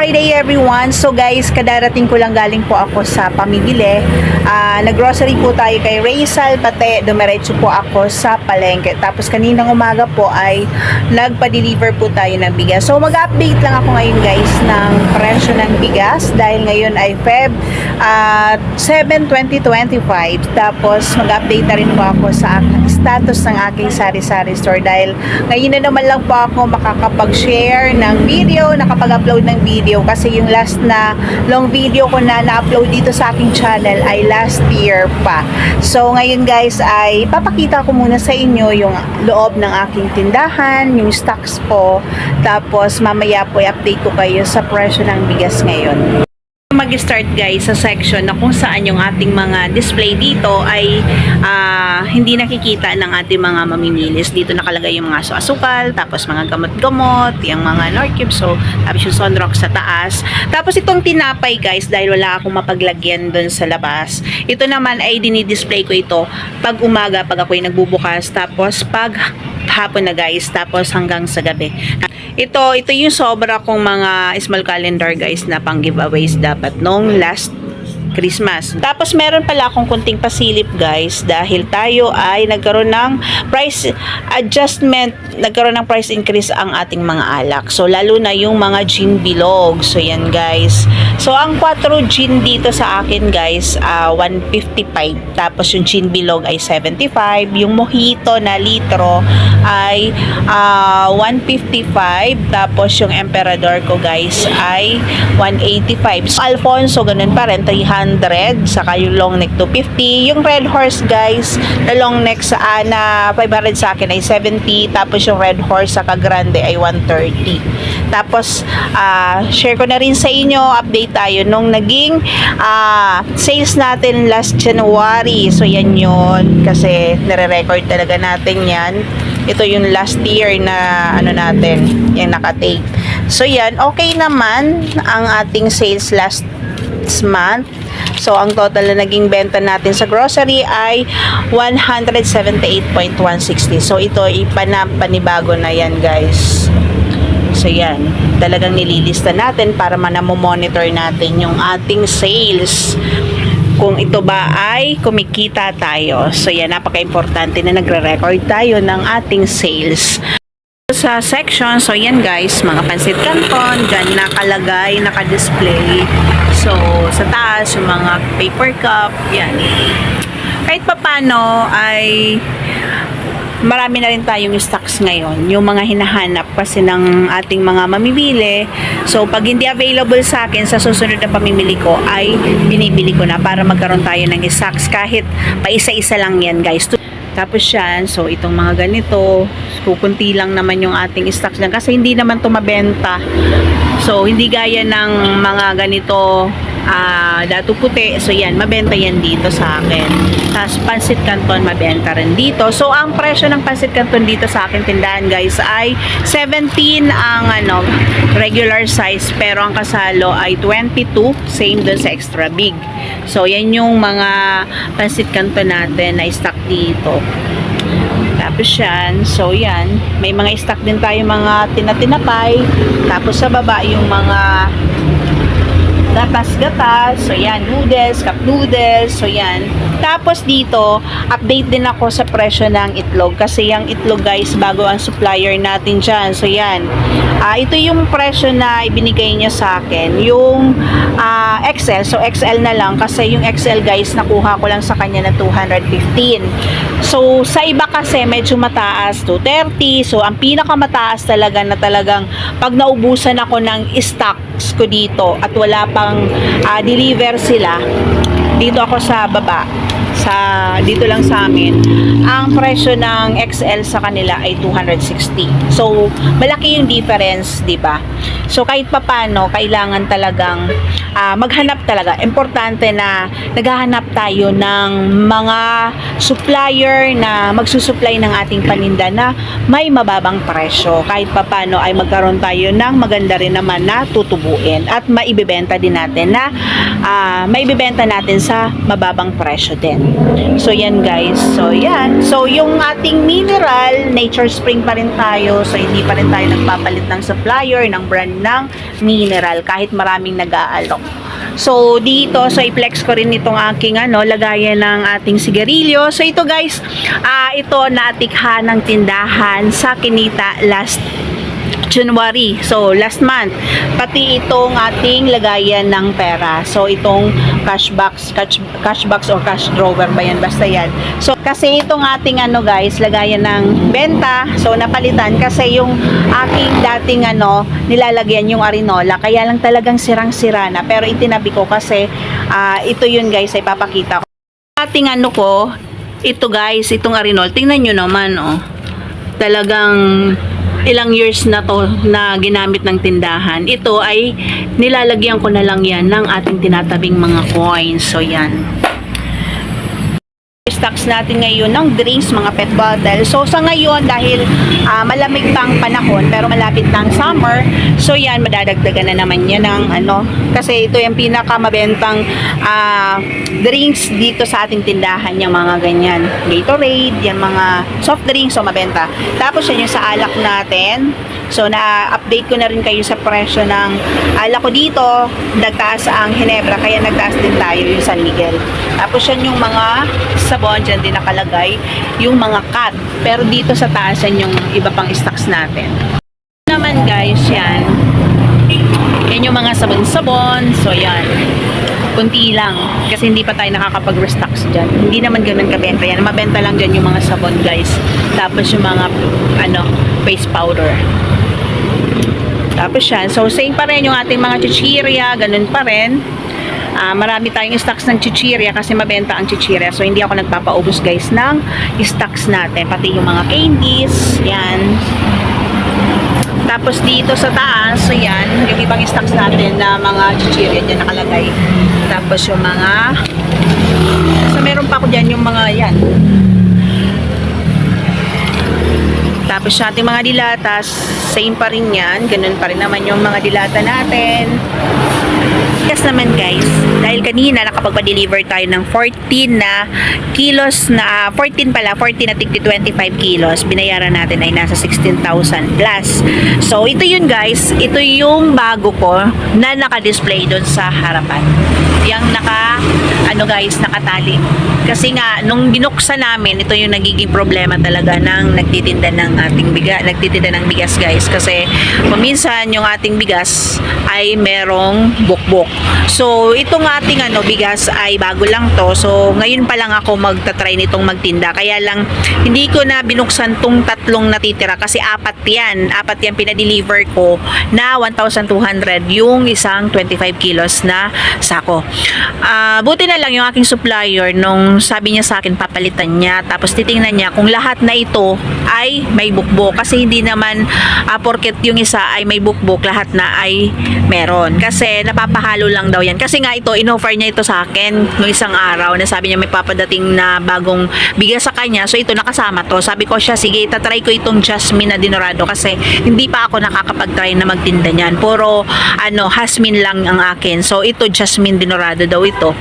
Friday everyone. So guys, kadarating ko lang galing po ako sa pamibili. Ah, naggrocery po tayo kay Raysal, pati dumiretso po ako sa palengke. Tapos kaninang umaga po ay nagpa-deliver po tayo ng bigas. So mag-update lang ako ngayon guys ng presyo ng bigas dahil ngayon ay Feb at 7, 2025. Tapos mag-update na rin po ako sa status ng aking sari-sari store dahil ngayon na naman lang po ako makakapag-share ng video, nakapag-upload ng video kasi yung last na long video ko na na-upload dito sa aking channel ay last year pa. So ngayon guys ay papakita ko muna sa inyo yung loob ng aking tindahan, yung stocks ko, tapos mamaya po i-update ko kayo sa presyo ng bigas ngayon mag-start guys sa section na kung saan yung ating mga display dito ay ah, hindi nakikita ng ating mga mamimilis. Dito nakalagay yung mga asukal, tapos mga gamot-gamot, yung mga Norcube, so tapos yung Sunrock sa taas. Tapos itong tinapay guys, dahil wala akong mapaglagyan doon sa labas. Ito naman ay dinidisplay ko ito pag umaga, pag ako'y nagbubukas, tapos pag hapon na guys, tapos hanggang sa gabi. Ito, ito yung sobra kong mga small calendar guys na pang giveaways dapat nung last Christmas. Tapos meron pala akong kunting pasilip guys dahil tayo ay nagkaroon ng price adjustment, nagkaroon ng price increase ang ating mga alak. So lalo na yung mga gin bilog. So yan guys. So ang 4 gin dito sa akin guys, ah, 155. Tapos yung gin bilog ay 75. Yung mojito na litro ay ah, 155. Tapos yung emperador ko guys ay 185. So, Alfonso ganun pa rin 300 saka yung long neck 250 yung red horse guys na long neck sa ah, na 500 sa akin ay 70 tapos yung red horse sa grande ay 130 tapos ah, share ko na rin sa inyo update tayo nung naging ah, sales natin last January. So yan yun kasi nire-record talaga natin yan. Ito yung last year na ano natin yung nakatape so yan okay naman ang ating sales last month. So, ang total na naging benta natin sa grocery ay 178.160. So, ito ipana panibago na yan, guys. So, yan. Talagang nililista natin para manamomonitor natin yung ating sales kung ito ba ay kumikita tayo. So, yan. Napaka-importante na nagre-record tayo ng ating sales sa section. So, yan guys, mga pansit canton, dyan nakalagay, nakadisplay. So, sa taas, yung mga paper cup, yan. Kahit papano ay marami na rin tayong stocks ngayon. Yung mga hinahanap kasi ng ating mga mamimili. So, pag hindi available sa akin sa susunod na pamimili ko, ay binibili ko na para magkaroon tayo ng stocks kahit pa isa-isa lang yan guys. Tapos yan, so itong mga ganito, kukunti lang naman yung ating stocks lang kasi hindi naman to mabenta. So hindi gaya ng mga ganito ah dato puti. So yan, mabenta yan dito sa akin. Tapos pansit canton mabenta rin dito. So ang presyo ng pansit canton dito sa akin tindahan guys ay 17 ang ano regular size pero ang kasalo ay 22 same dun sa extra big. So yan yung mga pansit canton natin na stock dito. Tapos yan, so yan, may mga stock din tayo mga tinatinapay. Tapos sa baba yung mga gatas-gatas. So yan, noodles, cup noodles. So yan. Tapos dito, update din ako sa presyo ng itlog. Kasi yung itlog guys, bago ang supplier natin dyan. So yan. Ah, ito yung presyo na ibinigay niya sa akin. Yung ah, XL. So XL na lang. Kasi yung XL guys, nakuha ko lang sa kanya na 215. So sa iba kasi medyo mataas, 230. So ang pinakamataas talaga na talagang pag naubusan ako ng stocks ko dito at wala pang ah, deliver sila, dito ako sa baba sa dito lang sa amin ang presyo ng XL sa kanila ay 260 so malaki yung difference di ba? So kahit papano kailangan talagang ah, maghanap talaga. Importante na naghahanap tayo ng mga supplier na magsusupply ng ating paninda na may mababang presyo. Kahit papano ay magkaroon tayo ng maganda rin naman na tutubuin at maibibenta din natin na ah, maibibenta natin sa mababang presyo din So yan guys. So yan. So yung ating mineral, Nature Spring pa rin tayo. So hindi pa rin tayo nagpapalit ng supplier ng brand ng mineral kahit maraming nag-aalok. So dito, so i-flex ko rin itong aking ano, lagayan ng ating sigarilyo. So ito guys, ah ito natikhan ng tindahan sa Kinita last January. So, last month. Pati itong ating lagayan ng pera. So, itong cash box, cash, cash box or cash drawer ba yan? Basta yan. So, kasi itong ating ano guys, lagayan ng benta. So, napalitan kasi yung aking dating ano, nilalagyan yung arinola. Kaya lang talagang sirang-sira na. Pero itinabi ko kasi ah, ito yun guys, ay papakita ko. Ating ano ko, ito guys, itong arinol. Tingnan nyo naman, oh talagang ilang years na to na ginamit ng tindahan. Ito ay nilalagyan ko na lang yan ng ating tinatabing mga coins. So yan. Natin ngayon ng drinks, mga pet bottle. So sa ngayon dahil ah, malamig pang panahon pero malapit ng summer, so yan madadagdagan na naman yan ng ano kasi ito yung pinakamabentang ah, drinks dito sa ating tindahan yung mga ganyan. Gatorade, yan mga soft drinks so mabenta. Tapos yan yung sa alak natin. So na-update ko na rin kayo sa presyo ng alak ko dito. Nagtaas ang Hinebra kaya nagtaas din tayo yung San Miguel. Tapos yan yung mga sabon dyan din nakalagay yung mga cut. Pero dito sa taas yan yung iba pang stocks natin. Naman guys yan. Yan yung mga sabon-sabon. So yan kunti lang kasi hindi pa tayo nakakapag-restocks dyan. Hindi naman ganun kabenta yan. Mabenta lang dyan yung mga sabon guys. Tapos yung mga ano, face powder. Tapos yan. So same pa rin yung ating mga chichirya. Ganun pa rin. Ah, marami tayong stocks ng chichirya kasi mabenta ang chichirya. So hindi ako nagpapaubos guys ng stocks natin. Pati yung mga candies. Yan. Tapos dito sa taas, so yan, yung ibang stocks natin na mga chichirya dyan nakalagay. Tapos yung mga, so meron pa ako dyan yung mga yan. Tapos sa ating mga dilatas, same pa rin yan. Ganun pa rin naman yung mga dilata natin. Yes naman guys, dahil kanina nakapagpa-deliver tayo ng 14 na kilos na, ah, 14 pala, 14 na tigti 25 kilos. Binayaran natin ay nasa 16,000 plus. So ito yun guys, ito yung bago ko na naka-display doon sa harapan. Yung naka, ano guys, nakatali. Kasi nga, nung binuksan namin, ito yung nagiging problema talaga ng nagtitinda ng ating bigas, nagtitinda ng bigas guys. Kasi paminsan yung ating bigas ay merong bukbok. So, itong ating ano, bigas ay bago lang to. So, ngayon pa lang ako magta-try nitong magtinda. Kaya lang, hindi ko na binuksan tong tatlong natitira kasi apat yan. Apat yan pinadeliver ko na 1,200 yung isang 25 kilos na sako. Ah, buti na lang yung aking supplier nung sabi niya sa akin papalitan niya. Tapos titingnan niya kung lahat na ito ay may bukbok. Kasi hindi naman ah, porket yung isa ay may bukbok lahat na ay meron. Kasi napapahalo lang daw yan. Kasi nga ito inoffer niya ito sa akin nung isang araw na sabi niya may papadating na bagong bigas sa kanya. So ito nakasama to. Sabi ko siya sige tatry ko itong jasmine na dinorado kasi hindi pa ako nakakapag-try na magtinda niyan. Puro ano hasmin lang ang akin. So ito jasmine dinorado daw ito.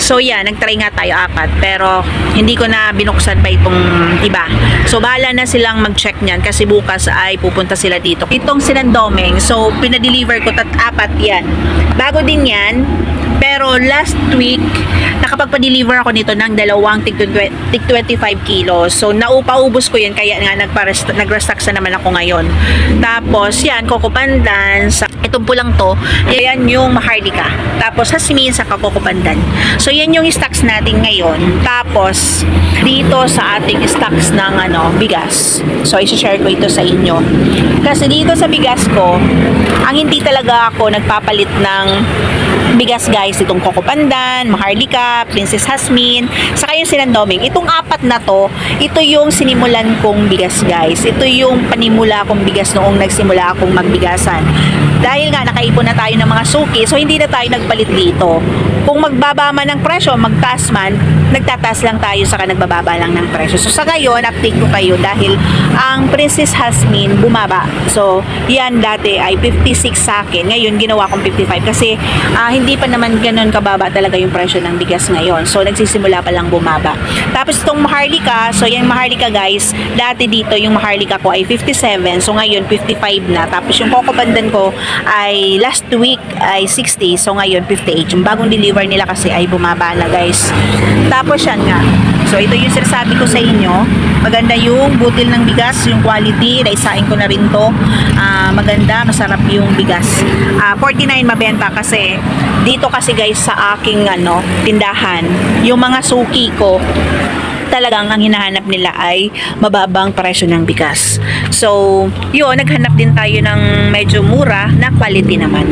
So yan nagtry nga tayo apat pero hindi ko na binuksan pa itong iba. So bahala na silang mag-check niyan kasi bukas ay pupunta sila dito. Itong sinandoming so pinadeliver ko tat apat yan. Bago din yan pero last week, nakapagpa-deliver ako nito ng dalawang tig, twen- tig 25 kilos. So, naupaubos ko yan, kaya nga nag-restock sa naman ako ngayon. Tapos, yan, kokopandan, sa itong pulang to, yan yung maharlika. Tapos, hasmin sa kakokopandan. So, yan yung stocks natin ngayon. Tapos, dito sa ating stocks ng ano, bigas. So, isi-share ko ito sa inyo. Kasi dito sa bigas ko, ang hindi talaga ako nagpapalit ng bigas guys, itong Coco Pandan, Maharlika, Princess Hasmin, saka yung sinandoming. Itong apat na to, ito yung sinimulan kong bigas guys. Ito yung panimula kong bigas noong nagsimula akong magbigasan. Dahil nga nakaipon na tayo ng mga suki, so hindi na tayo nagpalit dito. Kung magbaba man ng presyo, magtaas man, nagtataas lang tayo saka nagbababa lang ng presyo. So sa ngayon, update ko kayo dahil ang Princess Hasmin bumaba. So yan dati ay 56 sa akin. Ngayon ginawa kong 55 kasi ah, hindi pa naman ganun kababa talaga yung presyo ng bigas ngayon. So, nagsisimula pa lang bumaba. Tapos itong Maharlika, so yung Maharlika guys, dati dito yung Maharlika ko ay 57, so ngayon 55 na. Tapos yung Coco Pandan ko ay last week ay 60, so ngayon 58. Yung bagong deliver nila kasi ay bumaba na guys. Tapos yan nga, So ito yung sinasabi ko sa inyo. Maganda yung butil ng bigas, yung quality. Naisain ko na rin to. Ah, maganda, masarap yung bigas. Ah, 49 mabenta kasi dito kasi guys sa aking ano, tindahan, yung mga suki ko talagang ang hinahanap nila ay mababang presyo ng bigas. So, yun, naghanap din tayo ng medyo mura na quality naman.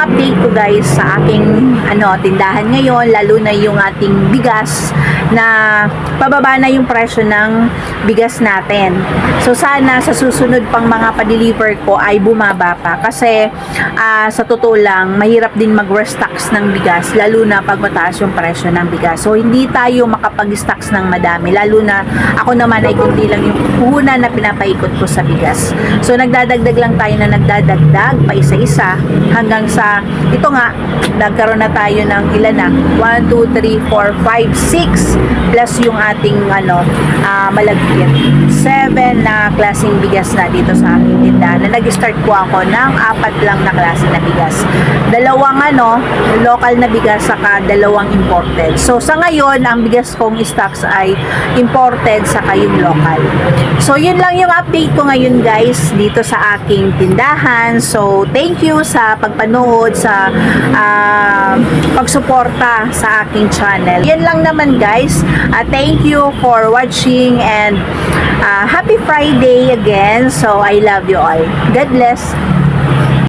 Update ko guys sa aking ano tindahan ngayon lalo na yung ating bigas na pababa na yung presyo ng bigas natin. So sana sa susunod pang mga pa-deliver ko ay bumaba pa kasi ah, sa totoo lang mahirap din mag-restocks ng bigas lalo na pag mataas yung presyo ng bigas. So hindi tayo makapag-stocks ng madami lalo na ako naman ay kundi lang yung puhunan na pinapaikot ko sa bigas. So nagdadagdag lang tayo na nagdadagdag pa isa-isa hanggang sa ito nga nagkaroon na tayo ng ilan na 1, 2, 3, 4, 5, 6 plus yung ating ano ah, malagkit. 7 na klaseng bigas na dito sa aking tindahan na nag-start po ako ng apat lang na klase na bigas. Dalawang ano local na bigas saka dalawang imported. So sa ngayon ang bigas kong stocks ay imported saka yung local. So yun lang yung update ko ngayon guys dito sa aking tindahan. So thank you sa pagpanood sa ah, pagsuporta sa aking channel. Yan lang naman guys Ah, thank you for watching and ah, happy Friday again. So I love you all. God bless